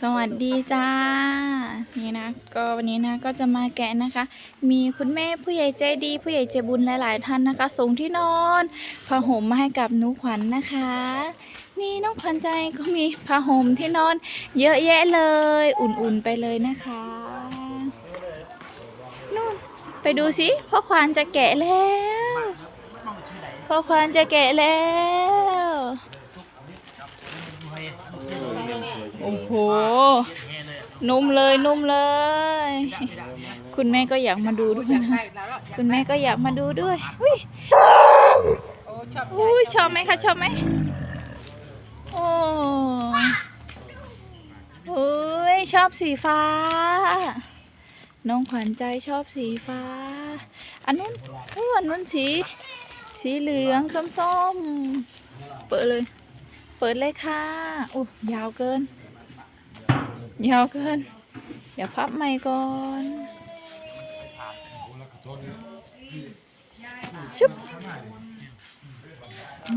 สวัสดีจ้า นี่นะ ก็วันนี้นะก็จะมาแกะนะคะ มีคุณแม่ผู้ใหญ่ใจดี ผู้ใหญ่ใจบุญหลายๆท่านนะคะส่งที่นอนผ้าห่มมาให้กับหนูขวัญนนะคะ นี่น้องขวัญใจก็มีผ้าห่มที่นอน เยอะแยะเลย อุ่นๆไปเลยนะคะนู่นไปดูสิพ่อควานจะแกะแล้วพ่อควานจะแกะแล้ว โอ้โห นุ่มเลยนุ่มเลย คุณแม่ก็อยากมาดูด้วยนะ คุณแม่ก็อยากมาดูด้วยอุ้ยอุ้ยชอบไหมคะชอบไหมโอ้โอ้ยชอบสีฟ้า น้องขวัญใจชอบสีฟ้า อันนู้นอู้อันนู้นสี สีเหลืองส้มๆ เปิดเลย เปิดเลยค่ะอู้ยาวเกิน ยาวเกิน เดี๋ยวพับใหม่ก่อนชุบ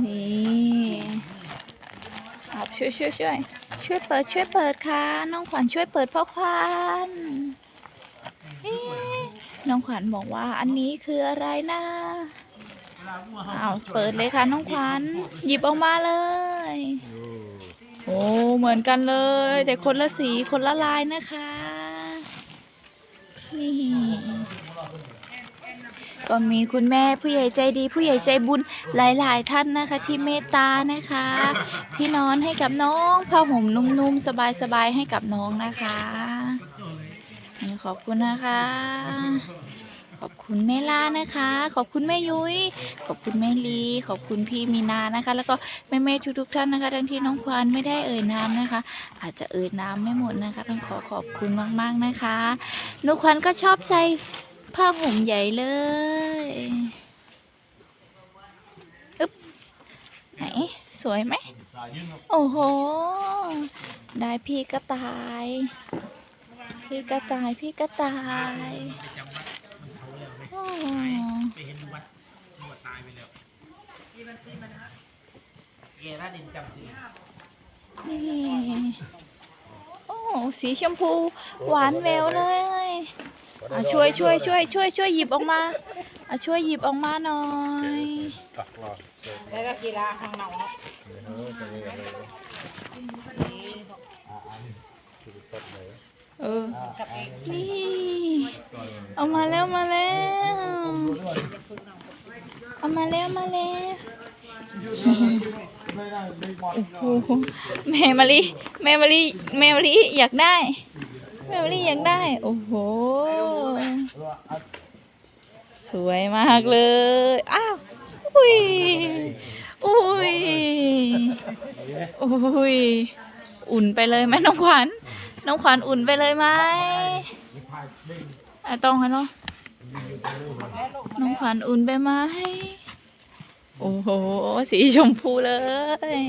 นี่เอาช่วยช่วยช่วยช่วยเปิดช่วยเปิดค่ะ น้องขวัญช่วยเปิดพ่อขวัญน้องขวัญบอกว่าอันนี้คืออะไรนะเอาเปิดเลยค่ะน้องขวัญหยิบออกมาเลย โอ้เหมือนกันเลย แต่คนละสีคนละลายนะคะ นี่ ก็มีคุณแม่ผู้ใหญ่ใจดี ผู้ใหญ่ใจบุญหลาย ๆ ท่านนะคะ ที่เมตตานะคะ ที่นอนให้กับน้องผ้าห่มนุ่มๆสบายๆให้กับน้องนะคะ ขอบคุณนะคะ ขอบคุณแม่ล่านะคะ ขอบคุณแม่ยุ้ย ขอบคุณแม่ลี ขอบคุณพี่มีนานะคะ แล้วก็แม่ๆทุกๆท่านนะคะ ทั้งที่น้องควานไม่ได้เอ่ยนามนะคะ อาจจะเอ่ยนามไม่หมดนะคะ ต้องขอขอบคุณมากๆนะคะน้องควานก็ชอบใจผ้าห่มใหญ่เลยอึ๊บไหนสวยไหม โอ้โห ได้พี่กระต่าย พี่กระต่าย พี่กระต่าย โอ้เกราดินจำสีนี่โอ้สีชมพู หวานแววเลยอะช่วยช่วยช่วยช่วยช่วยหยิบออกมาอะช่วยหยิบออกมาหน่อยแล้วก็กีฬาข้างนอกเออนี่เอามาแล้วมาแล้วเอา มาแล้วมาแล้วโอ้โหแม่มาลีแม่มาลีแม่มาลีอยากได้ แม่มาลีอยากได้ โอ้โห สวยมากเลย อ้าว อุ้ย อุ้ย อุ้ย อุ่นไปเลยไหมน้องขวัญ น้องขวัญอุ่นไปเลยไหมอะต้องให้เนาะน้องขวัญอุ่นไปไหม โอ้โห สีชมพูเลย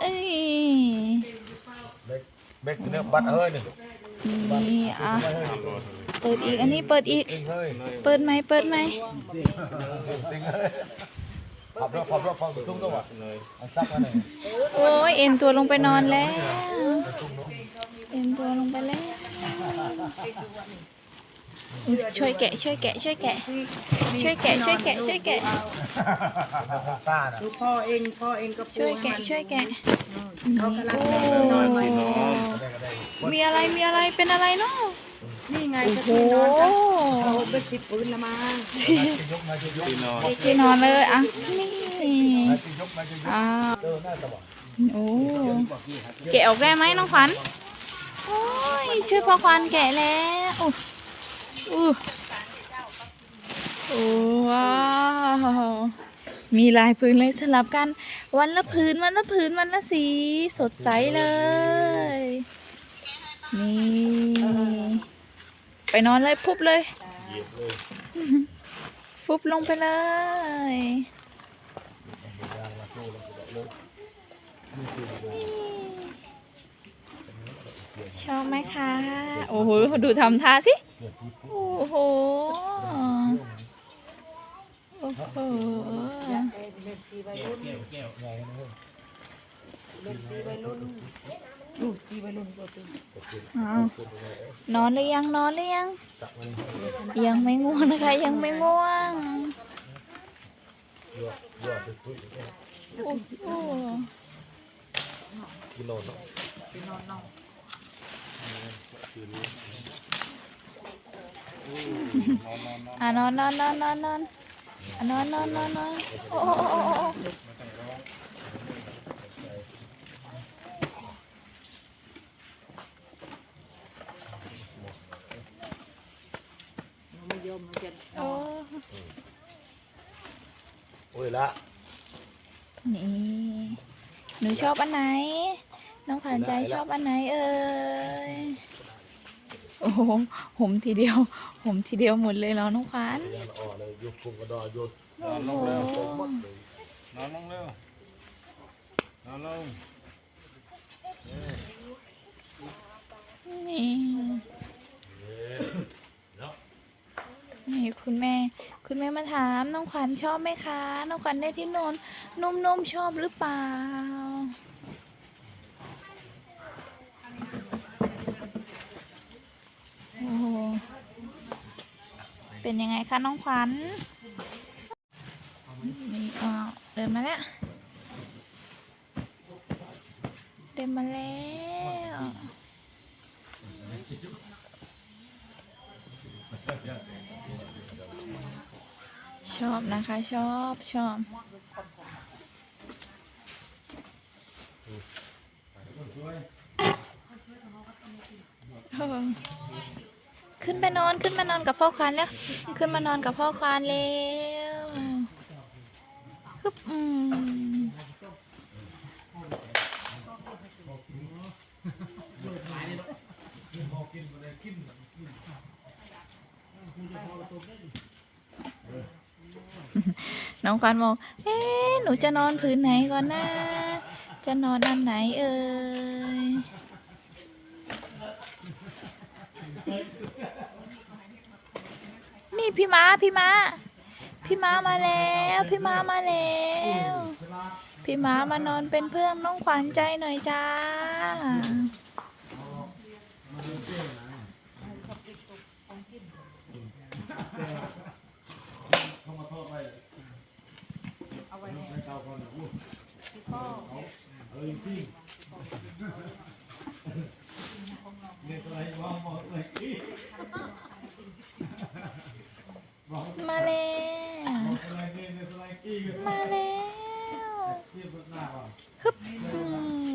เอ้ย เบ็กเนี่ยบัดเฮ้ยนี่นี่อะ เปิดอีก อันนี้เปิดอีกติงเฮ้ยเปิดไหม เปิดไหมติงเฮ้ยขับรถขับรถฟังตุ้งตัวเอาซักมาหน่อยโอ้ยเอ็นตัวลงไปนอนแล้ว เอ็นตัวลงไปแล้วอุ๊ย ช่วยแกะช่วยแกะช่วยแกะ ช่วยแกะช่วยแกะช่วยแกะต้าน่ะดูพ่อเองพ่อเองก็ปูช่วยแกะช่วยแกะเขากำลังโอ้มีอะไรมีอะไรเป็นอะไรเนาะนี่ไงโอ้ก็โหที่นอนกันเขาไปติดปืนละมั้งยกมาจะยกนอนที่นอนเลยอะนี่จะยกมาจะยกอ้าวเออน่าจะบอกโอ้แกะออกได้ไหมน้องขวัญโอ้ยช่วยพ่อขวัญแกะแล้ว อู้โอ้ว้าวมีลายพื้นเลยสลับกัน วันละพื้นวันละพื้นวันละสี สดใสเลย นี่ ไปนอนเลยพุบเลยฟุบลงไปเลย ชอบไหมคะ โอ้โห ดูทำท่าสิ โอ้โห โอ้โหเล่นตีวัยรุ่นเล่นตีวัยรุ่นลูกที่วัยรุ่นตัวตึงอ้าวนอนหรือยังนอนหรือยังจับมันยังไม่ง่วงนะคะ ยังไม่ง่วงยั่วยั่วไปคุยโอ้โหกิโลเนาะไปน อนนอนอะนอนนอนนอนนอนนอนอะนอนนอนนอนนอนโอ้โอ้โอ้โอ้โอ้ไม่ยอมมันจะโอ้โอ้ยละนี่ หนูชอบอันไหน น้องขวัญใจชอบอันไหนเอ่ย โอ้โหผมทีเดียวผมทีเดียวหมดเลยเหรอน้องขวัญยันอ่อเลยยุบคุมกระดอยุบโอ้โหนอนลงเร็วนอนลงนี่นี่คุณแม่ คุณแม่มาถามน้องขวัญชอบไหมคะ น้องขวัญได้ที่นอนนุ่มๆชอบหรือเปล่า โอ้โห เป็นยังไงคะน้องขวัญนี่อ่าเดินมาแล้ว เดินมาแล้วชอบนะคะชอบชอบเออ ขึ้นไปนอนขึ้นมานอนกับพ่อควานแล้ว ขึ้นมานอนกับพ่อควานแล้วฮึบอืมน้องควานบอกเอ๊ะหนูจะนอนผืนไหนก่อนนะ จะนอนอันไหนเอ่ย พี่ม้าพี่ม้า พี่ม้ามาแล้ว พี่ม้ามาแล้ว พี่ม้ามานอนเป็นเพื่อนน้องขวัญใจหน่อยจ้า เอาไว้เนี่ยมาแล้ว มาแล้วฮึบอื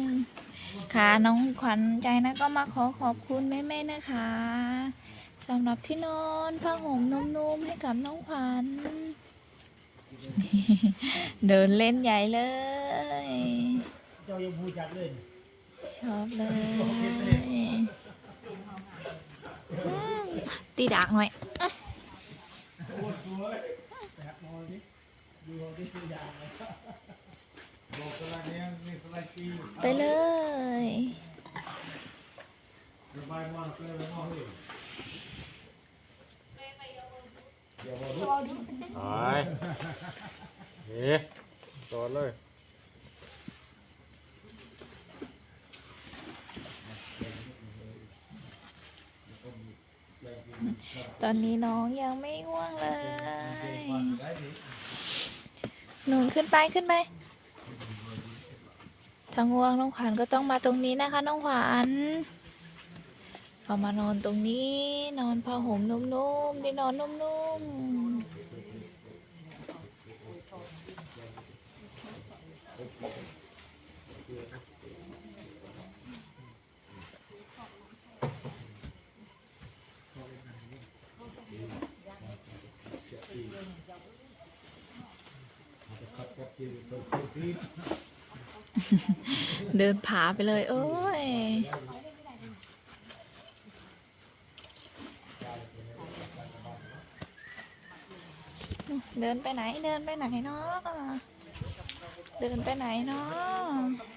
ม ค่ะ น้องขวัญใจนะก็มาขอขอบคุณแม่ๆนะคะสำหรับที่นอนผ้าห่มนุ่มๆให้กับน้องขวัญเดินเล่นใหญ่เลย เจ้ายังพูดจักเลยชอบเลยตีดักหน่อยอะไปเลย หายเฮ้จอดเลยตอนนี้น้องยังไม่ง่วงเลย หนุนขึ้นไปขึ้นไป ถ้าง่วงน้องขวัญก็ต้องมาตรงนี้นะคะ น้องขวัญเอามานอนตรงนี้ นอนผ้าห่มนุ่มๆได้นอนนุ่มๆ เดินผาไปเลยโอ้ยเดินไปไหนเดินไปไหนเนาะเดินไปไหนเนาะ